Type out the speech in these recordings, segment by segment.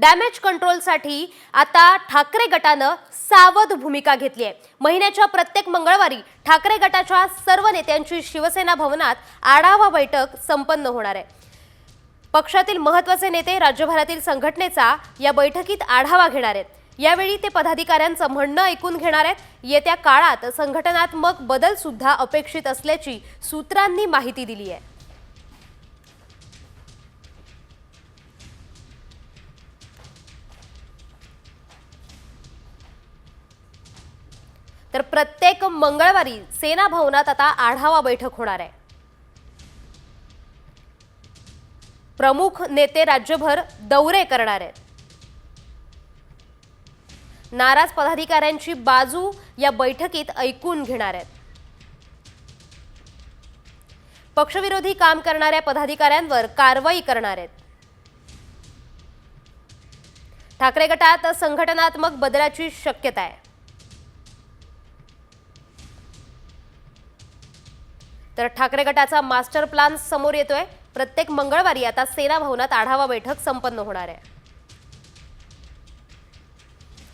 Damage कंट्रोलसाठी आता ठाकरे गटानं सावध भूमिका घेतली आहे. महिन्याच्या प्रत्येक मंगळवारी ठाकरे गटाच्या सर्व नेत्यांची शिवसेना भवनात आढावा बैठक संपन्न होणार आहे. पक्षातील महत्त्वाचे नेते राज्यभरातील संघटनेचा या बैठकीत आढावा घेणार आहेत. यावेळी ते पदाधिकाऱ्यांचं म्हणणं ऐकून घेणार आहेत. येत्या काळात संघटनात्मक बदल सुद्धा अपेक्षित असल्याची सूत्रांनी माहिती दिली आहे. तर प्रत्येक मंगळवारी सेना भवनात आता आढावा बैठक होणार आहे. प्रमुख नेते राज्यभर दौरे करणार आहेत. नाराज पदाधिकाऱ्यांची बाजू या बैठकीत ऐकून घेणार आहेत. पक्षविरोधी काम करणाऱ्या पदाधिकाऱ्यांवर कारवाई करणार आहेत. ठाकरे गटात संघटनात्मक बदलाची शक्यता आहे. तर ठाकरे गटाचा मास्टर प्लान समोर येतोय. प्रत्येक मंगळवारी आता सेना भवनात आढावा बैठक संपन्न होणार आहे.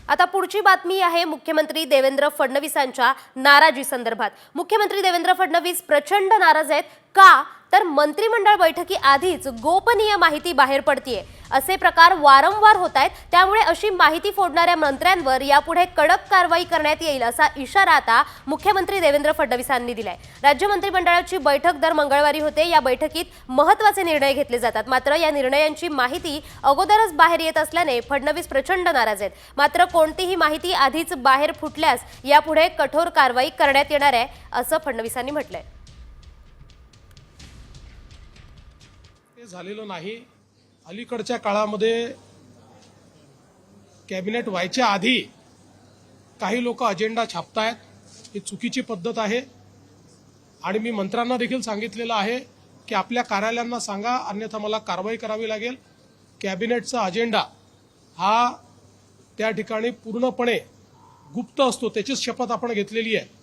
आता पुढची बातमी आहे मुख्यमंत्री देवेंद्र फडणवीसांच्या नाराजी संदर्भात. मुख्यमंत्री देवेंद्र फडणवीस प्रचंड नाराज आहेत. का? तर मंत्रिमंडळ बैठकी आधीच गोपनीय माहिती बाहेर पडतीये. असे प्रकार वारंवार होत आहेत. त्यामुळे अशी माहिती फोडणाऱ्या मंत्र्यांवर यापुढे कडक कारवाई करण्यात येईल असा इशारा आता मुख्यमंत्री देवेंद्र फडणवीसांनी दिलाय. राज्य मंत्रिमंडळाची बैठक दर मंगळवारी होते. या बैठकीत महत्त्वाचे निर्णय घेतले जातात. मात्र या निर्णयांची माहिती अगोदरच बाहेर येत असल्याने फडणवीस प्रचंड नाराज आहेत. मात्र कोणतीही माहिती आधीच बाहेर फुटल्यास यापुढे कठोर कारवाई करण्यात येणार आहे असं फडणवीसांनी म्हटलंय. ते झालेलं नाही. अलीकडच्या काळामध्ये कॅबिनेट व्हायच्या आधी काही लोक अजेंडा छापतायत. ही चुकीची पद्धत आहे. आणि मी मंत्र्यांना देखील सांगितलेलं आहे की आपल्या कार्यालयांना सांगा अन्यथा मला कारवाई करावी लागेल. कॅबिनेटचा अजेंडा हा त्या ठिकाणी पूर्णपणे गुप्त असतो. त्याचीच शपथ आपण घेतलेली आहे.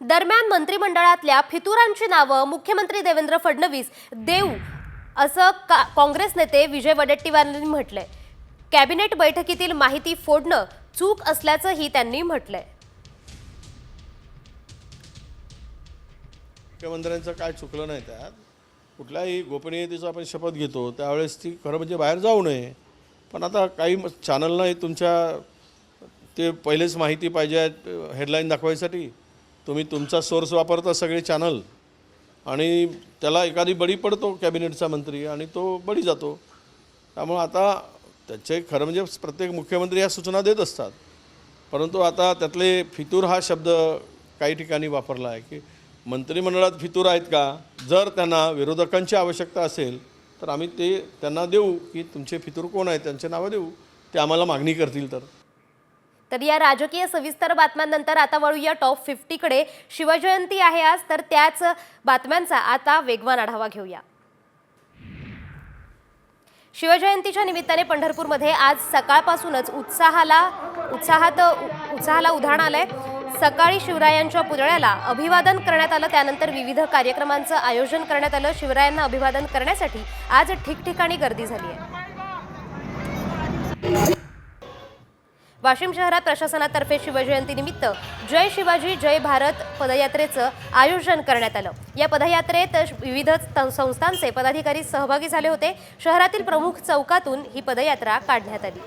दरम्यान मंत्रिमंडळातल्या फितुरांची नावं मुख्यमंत्री देवेंद्र फडणवीस देऊ असं का काँग्रेस नेते विजय वडेट्टीवार यांनी म्हटलंय. कॅबिनेट बैठकीतील माहिती फोडणं चूक असल्याचंही त्यांनी म्हटलंय. मुख्यमंत्र्यांचं काय चुकलं नाही त्यात? कुठल्याही गोपनीयतेचा आपण शपथ घेतो त्यावेळेस ती खरं म्हणजे बाहेर जाऊ नये. पण आता काही चॅनलनं तुमच्या ते पहिलेच माहिती पाहिजे आहेत हेडलाईन दाखवायसाठी. तुम्ही तुमचा सोर्स वापरता सगळे चॅनल आणि त्याला एखादी बळी पडतो कॅबिनेटचा मंत्री आणि तो बळी जातो. त्यामुळं आता त्याचे खरं म्हणजे प्रत्येक मुख्यमंत्री या सूचना देत असतात. परंतु आता त्यातले फितूर हा शब्द काही ठिकाणी वापरला आहे की मंत्रिमंडळात फितूर आहेत का? जर त्यांना विरोधकांची आवश्यकता असेल तर आम्ही ते त्यांना देऊ की तुमचे फितूर कोण आहेत? त्यांचे नावं देऊ. ते आम्हाला मागणी करतील तर. तर या राजकीय सविस्तर बातम्यांनंतर आता वळूया टॉप फिफ्टीकडे शिवजयंती आहे आज तर त्याच बातम्यांचा आता वेगवान आढावा घेऊया. शिवजयंतीच्या निमित्ताने पंढरपूरमध्ये आज सकाळपासूनच उत्साहाला उत्साहात उत्साहाला उधाण आलंय. सकाळी शिवरायांच्या पुतळ्याला अभिवादन करण्यात आलं. त्यानंतर विविध कार्यक्रमांचं आयोजन करण्यात आलं. शिवरायांना अभिवादन करण्यासाठी आज ठिकठिकाणी गर्दी झाली आहे. वाशिम शहरात प्रशासनातर्फे शिवजयंतीनिमित्त जय शिवाजी जय भारत पदयात्रेचं आयोजन करण्यात आलं. या पदयात्रेत विविध संस्थांचे पदाधिकारी सहभागी झाले होते. शहरातील प्रमुख चौकातून ही पदयात्रा काढण्यात आली.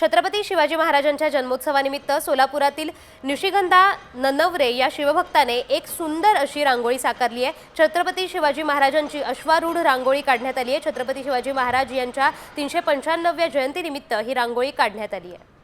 छत्रपती शिवाजी महाराजांच्या जन्मोत्सवानिमित्त सोलापुरातील निशिगंधा ननवरे या शिवभक्ताने एक सुंदर अशी रांगोळी साकारली आहे. छत्रपती शिवाजी महाराजांची अश्वारूढ रांगोळी काढण्यात आली आहे. छत्रपती शिवाजी महाराज यांच्या तीनशे पंच्याण्णव्या जयंतीनिमित्त ही रांगोळी काढण्यात आली आहे.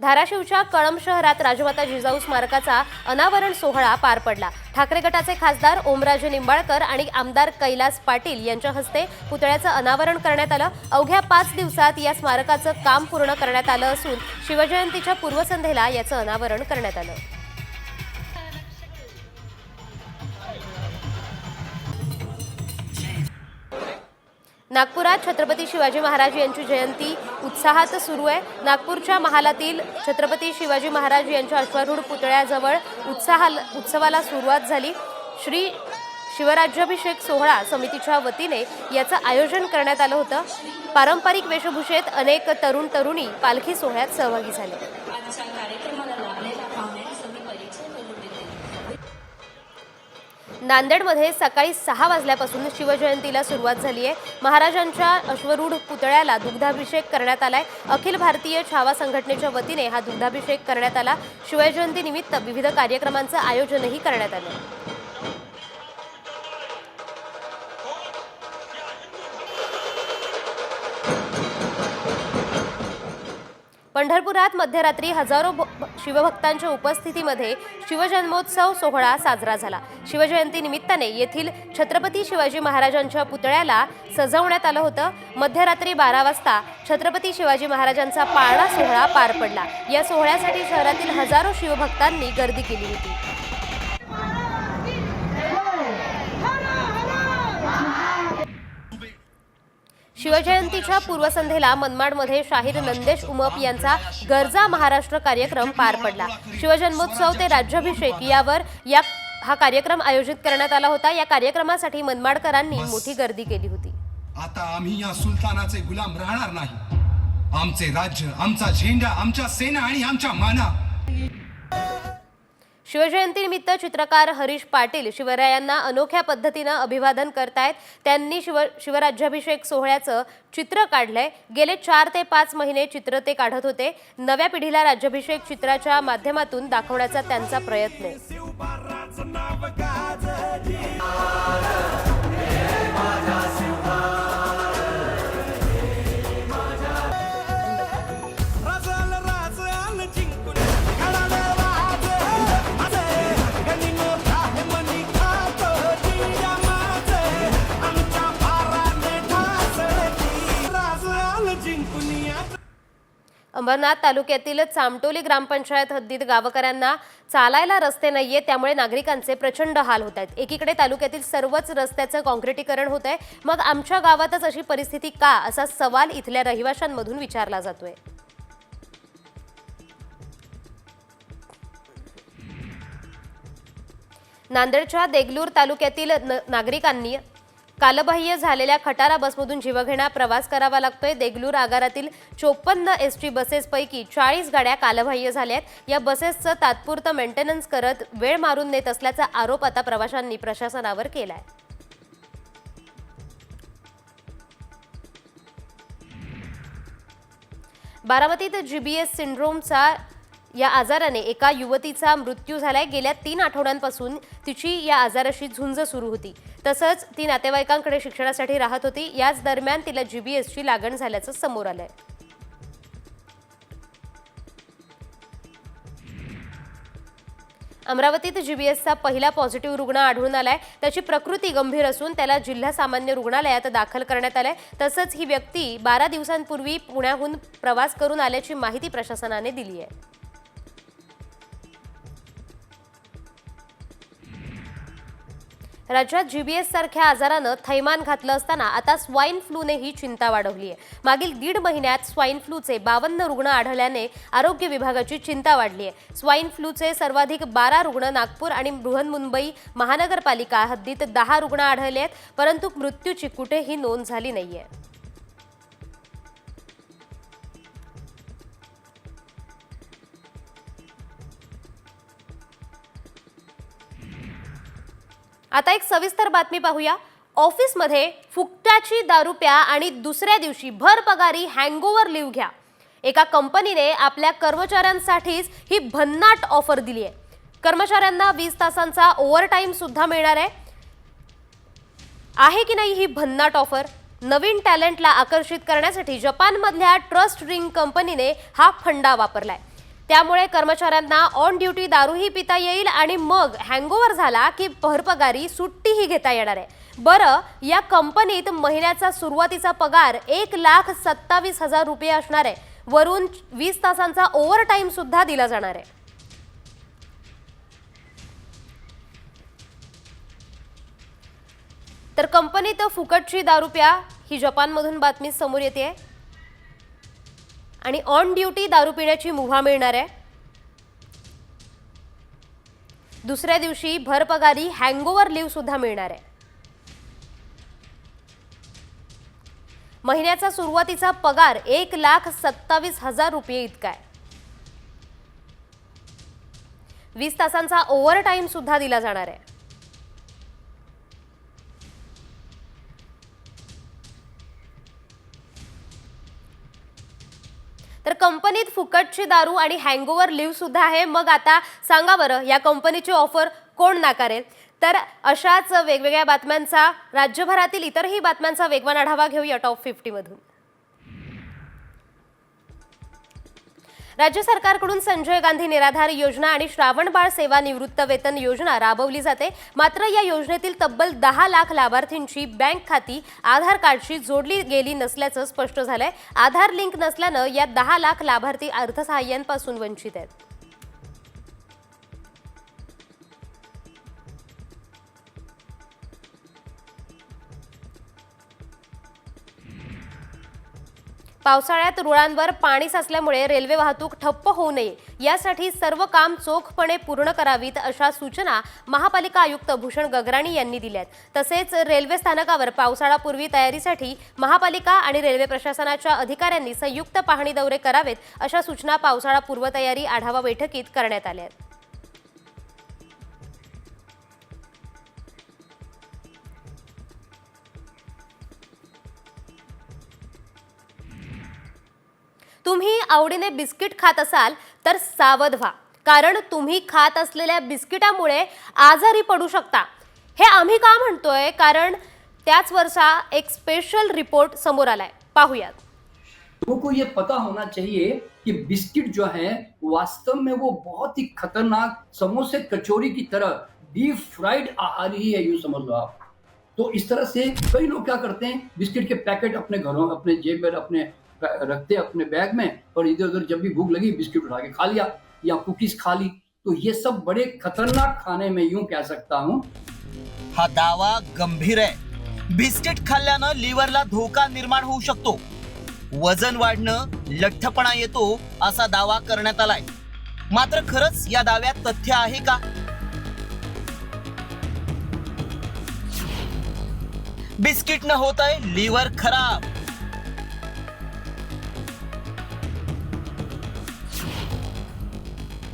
धाराशिवच्या कळंब शहरात राजमाता जिजाऊ स्मारकाचा अनावरण सोहळा पार पडला. ठाकरे गटाचे खासदार ओमराजे निंबाळकर आणि आमदार कैलास पाटील यांच्या हस्ते पुतळ्याचं अनावरण करण्यात आलं. अवघ्या पाच दिवसात या स्मारकाचं काम पूर्ण करण्यात आलं असून शिवजयंतीच्या पूर्वसंध्येला याचं अनावरण करण्यात आलं. नागपुरात छत्रपती शिवाजी महाराज यांची जयंती उत्साहात सुरू आहे. नागपूरच्या महालातील छत्रपती शिवाजी महाराज यांच्या अश्वारूढ पुतळ्याजवळ उत्साहा उत्सवाला सुरुवात झाली. श्री शिवराज्याभिषेक सोहळा समितीच्या वतीने याचं आयोजन करण्यात आलं होतं. पारंपरिक वेशभूषेत अनेक तरुण तरुणी पालखी सोहळ्यात सहभागी झाले. नांदेडमध्ये सकाळी सहा वाजल्यापासून शिवजयंतीला सुरुवात झाली आहे. महाराजांच्या अश्वरूढ पुतळ्याला दुग्धाभिषेक करण्यात आलाय. अखिल भारतीय छावा संघटनेच्या वतीने हा दुग्धाभिषेक करण्यात आला. शिवजयंतीनिमित्त विविध कार्यक्रमांचं आयोजनही करण्यात आलं. पंढरपुरात मध्यरात्री हजारो शिवभक्तांच्या उपस्थितीमध्ये शिवजन्मोत्सव सोहळा साजरा झाला. शिवजयंती निमित्ताने येथील छत्रपती शिवाजी महाराजांच्या पुतळ्याला सजवण्यात आलं होतं. मध्यरात्री बारा वाजता छत्रपती शिवाजी महाराजांचा पाळणा सोहळा पार पडला. या सोहळ्यासाठी शहरातील हजारो शिवभक्तांनी गर्दी केली होती. शिवजयंतीच्या पूर्वसंध्येला मनमाडमध्ये शाहीर नंदेश उमप यांचा गरजा महाराष्ट्र कार्यक्रम पार पडला. शिवजन्मोत्सव ते राज्याभिषेक यावर या हा कार्यक्रम आयोजित करण्यात आला होता. या कार्यक्रमासाठी मनमाडकरांनी मोठी गर्दी केली होती. आता आम्ही या सुलतानाचे गुलाम राहणार नाही. आमचे राज्य आमचा झेंडा आमच्या सेना आणि आमच्या माना शिवजयंतीनिमित्त चित्रकार हरीश पाटील शिवरायांना अनोख्या पद्धतीनं अभिवादन करतायत. त्यांनी शिव शिवराज्याभिषेक सोहळ्याचं चित्र काढलंय. गेले चार ते पाच महिने चित्र ते काढत होते. नव्या पिढीला राज्याभिषेक चित्राच्या माध्यमातून दाखवण्याचा त्यांचा प्रयत्न आहे. अंबरनाथ तालुक्यातील चामटोली ग्रामपंचायत हद्दीत गावकऱ्यांना चालायला रस्ते नाहीये त्यामुळे नागरिकांचे प्रचंड हाल होत आहेत. एकीकडे तालुक्यातील सर्वच रस्त्याचं कॉन्क्रिटीकरण होत आहे मग आमच्या गावातच अशी परिस्थिती का? असा सवाल इथल्या रहिवाशांमधून विचारला जातोय. नांदेडच्या देगलूर तालुक्यातील न- नागरिकांनी कालबाह्य झालेल्या खटारा बसमधून जीवघेणा प्रवास करावा लागतोय. देगलूर आगारातील चोपन्न एस टी बसेसपैकी चाळीस गाड्या कालबाह्य झाल्या आहेत या बसेसचं तात्पुरतं मेंटेनन्स करत वेळ मारून नेत असल्याचा आरोप आता प्रवाशांनी प्रशासनावर केलाय. बारामतीत जीबीएस सिंड्रोमचा या आजाराने एका युवतीचा मृत्यू झालाय. गेल्या तीन आठवड्यांपासून तिची या आजाराशी झुंज सुरू होती. तसंच ती नातेवाईकांकडे शिक्षणासाठी राहत होती. याच दरम्यान तिला जीबीएसची लागण झाल्याचं समोर आलंय. अमरावतीत जीबीएसचा पहिला पॉझिटिव्ह रुग्ण आढळून आलाय. त्याची प्रकृती गंभीर असून त्याला जिल्हा सामान्य रुग्णालयात दाखल करण्यात आलंय. तसंच ही व्यक्ती बारा दिवसांपूर्वी पुण्याहून प्रवास करून आल्याची माहिती प्रशासनाने दिली आहे. राज्यात जीबीएस सारख्या आजारानं थैमान घातलं असताना आता स्वाईन फ्लूनेही चिंता वाढवली आहे मागील दीड महिन्यात स्वाईन फ्लूचे बावन्न रुग्ण आढळल्याने आरोग्य विभागाची चिंता वाढली आहे स्वाईन फ्लूचे सर्वाधिक बारा रुग्ण नागपूर आणि बृहन्मुंबई महानगरपालिका हद्दीत दहा रुग्ण आढळले आहेत परंतु मृत्यूची कुठेही नोंद झाली नाहीये. आता एक सविस्तर बातमी पाहूया. ऑफिसमध्ये फुकट्याची दारू प्या आणि दुसऱ्या दिवशी भर पगारी हँगओव्हर लिव्ह घ्या. एका कंपनीने आपल्या कर्मचाऱ्यांसाठीच ही भन्नाट ऑफर दिली आहे. कर्मचाऱ्यांना वीस तासांचा ओव्हरटाईम सुद्धा मिळणार आहे. आहे की नाही ही भन्नाट ऑफर नवीन टॅलेंटला आकर्षित करण्यासाठी जपानमधल्या ट्रस्ट रिंग कंपनीने हा फंडा वापरलाय. त्यामुळे कर्मचाऱ्यांना ऑन ड्युटी दारूही पिता येईल आणि मग हँगओव्हर झाला की भरपगारी सुट्टीही घेता येणार आहे. बरं या कंपनीत महिन्याचा सुरुवातीचा पगार एक लाख सत्तावीस हजार रुपये असणार आहे. वरून वीस तासांचा ओव्हर टाईम सुद्धा दिला जाणार आहे. तर कंपनीत फुकटची दारू प्या ही जपानमधून बातमी समोर येते आणि ऑन ड्युटी दारू पिण्याची मुभा मिळणार आहे. दुसऱ्या दिवशी भरपगारी हँगओव्हर लिव्ह सुद्धा मिळणार आहे. महिन्याचा सुरुवातीचा पगार एक लाख सत्तावीस हजार रुपये इतका आहे. वीस तासांचा ओव्हर टाइम सुद्धा दिला जाणार आहे. तर कंपनीत फुकटची दारू आणि हँगओव्हर लिव्ह सुद्धा आहे. मग आता सांगा बरं या कंपनीची ऑफर कोण नाकारेल? तर अशाच वेगवेगळ्या बातम्यांचा राज्यभरातील इतरही बातम्यांचा वेगवान आढावा घेऊया टॉप फिफ्टीमधून राज्य सरकारकडून संजय गांधी निराधार योजना आणि श्रावणबाळ सेवा निवृत्त वेतन योजना राबवली जाते. मात्र या योजनेतील तब्बल दहा लाख लाभार्थींची बँक खाती आधार कार्डशी जोडली गेली नसल्याचं स्पष्ट झालंय. आधार लिंक नसल्यानं या दहा लाख लाभार्थी अर्थसहाय्यांपासून वंचित आहेत. पावसाळ्यात रुळांवर पाणी साचल्यामुळे रेल्वे वाहतूक ठप्प होऊ नये. यासाठी सर्व काम चोखपणे पूर्ण करावीत अशा सूचना महापालिका आयुक्त भूषण गगराणी यांनी दिल्यात. तसेच रेल्वे स्थानकावर पावसाळापूर्वी तयारीसाठी महापालिका आणि रेल्वे प्रशासनाच्या अधिकाऱ्यांनी संयुक्त पाहणी दौरे करावेत अशा सूचना पावसाळा पूर्वतयारी आढावा बैठकीत करण्यात आल्या तुम्ही आवडीने बिस्किट खात असाल तर सावध व्हा. कारण तुम्ही खात असलेल्या बिस्किटामुळे आजारी पडू शकता. हे आम्ही का म्हणतोय? कारण त्याच वर्षा एक स्पेशल रिपोर्ट समोर आलाय. पाहूयात. लोगों को ये पता होना चाहिए कि बिस्किट जो है वास्तव में वो बहुत ही खतरनाक समोसे कचौरी की तरह डीप फ्राइड आहार ही है यूं समझ लो आप। तो इस तरह से कई लोग क्या करते हैं? बिस्किट के पैकेट अपने घरों अपने जेब में अपने रखते हैं अपने बैग में और इधर उधर जब भी भूख लगी बिस्किट उठा के खा लिया या कुकीज खा ली तो ये सब बड़े खतरनाक खाने में यूं कह सकता हूँ। हा दावा गंभीर आहे. बिस्किट खाल्ल्यानं लिव्हरला धोका निर्माण होऊ शकतो. वजन वाढणं लठ्ठपणा येतो असा दावा करण्यात आलाय. मात्र खरंच या दाव्यात तथ्य आहे का? बिस्किट न होत आहे लिव्हर खराब.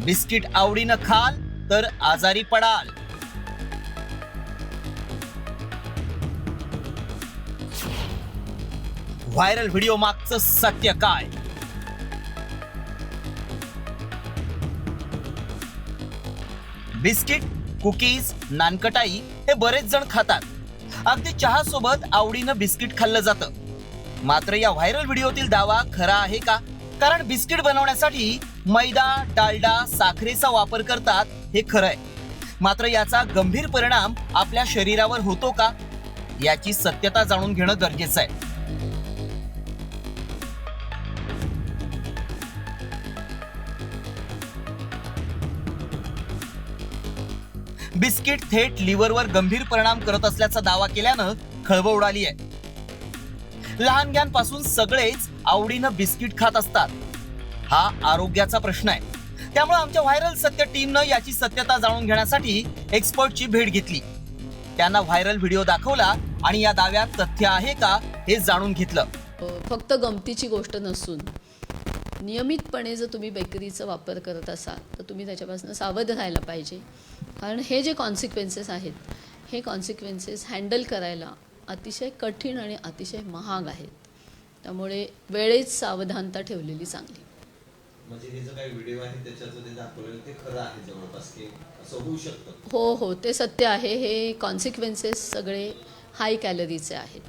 बिस्किट आवडीनं खाल तर आजारी पडाल. व्हायरल व्हिडिओ मागचं सत्य काय? बिस्किट कुकीज नानकटाई हे बरेच जण खातात. अगदी चहा सोबत आवडीनं बिस्किट खाल्लं जातं. मात्र या व्हायरल व्हिडिओतील दावा खरा आहे का? कारण बिस्किट बनवण्यासाठी मैदा डालडा साखरेचा वापर करतात हे खरं आहे मात्र याचा गंभीर परिणाम आपल्या शरीरावर होतो का? याची सत्यता जाणून घेणं गरजेचं आहे. बिस्किट थेट लिव्हरवर गंभीर परिणाम करत असल्याचा दावा केल्यानं खळबळ उडाली आहे लहानग्यांपासून सगळेच आवडीनं बिस्किट खात असतात. हा आरोग्याचा प्रश्न आहे. त्यामुळे आमच्या व्हायरल सत्य टीमनं याची सत्यता जाणून घेण्यासाठी एक्सपर्टची भेट घेतली. त्यांना व्हायरल व्हिडिओ दाखवला आणि या दाव्यात तथ्य आहे का हे जाणून घेतलं. फक्त गमतीची गोष्ट नसून नियमितपणे जर तुम्ही बेकरीचा वापर करत असाल तर तुम्ही त्याच्यापासून सावध राहायला पाहिजे. कारण हे जे कॉन्सिक्वेन्सेस आहेत हे कॉन्सिक्वेन्सेस हँडल करायला अतिशय कठीण आणि अतिशय महाग आहेत. त्यामुळे वेळेत सावधानता ठेवलेली चांगली. म्हणजे हे जो काही व्हिडिओ आहे त्याच्यात ते दाखवलेलं ते खरं आहे जवळपास की असं होऊ शकतं? हो हो. ते सत्य आहे. हे कॉन्सिक्वेन्सेस सगळे हाय कॅलरीचे आहेत.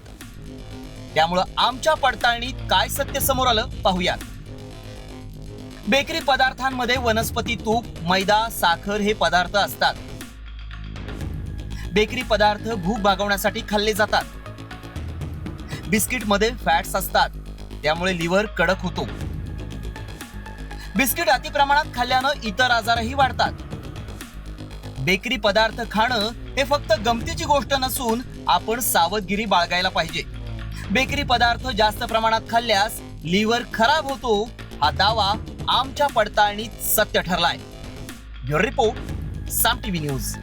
त्यामुळं आमच्या पडताळणीत काय सत्य समोर आलं पाहूयात. बेकरी पदार्थांमध्ये वनस्पती तूप मैदा साखर हे पदार्थ असतात. बेकरी पदार्थ भूक भागवण्यासाठी खाल्ले जातात. बिस्किटमध्ये फॅट्स असतात. त्यामुळे लिव्हर कडक होतो. बिस्किट अतिप्रमाणात खाल्ल्यानं इतर आजारही वाढतात. बेकरी पदार्थ खाणं हे फक्त गमतीची गोष्ट नसून आपण सावधगिरी बाळगायला पाहिजे. बेकरी पदार्थ जास्त प्रमाणात खाल्ल्यास लिव्हर खराब होतो हा दावा आमच्या पडताळणीत सत्य ठरलाय. Bureau report Saam TV news.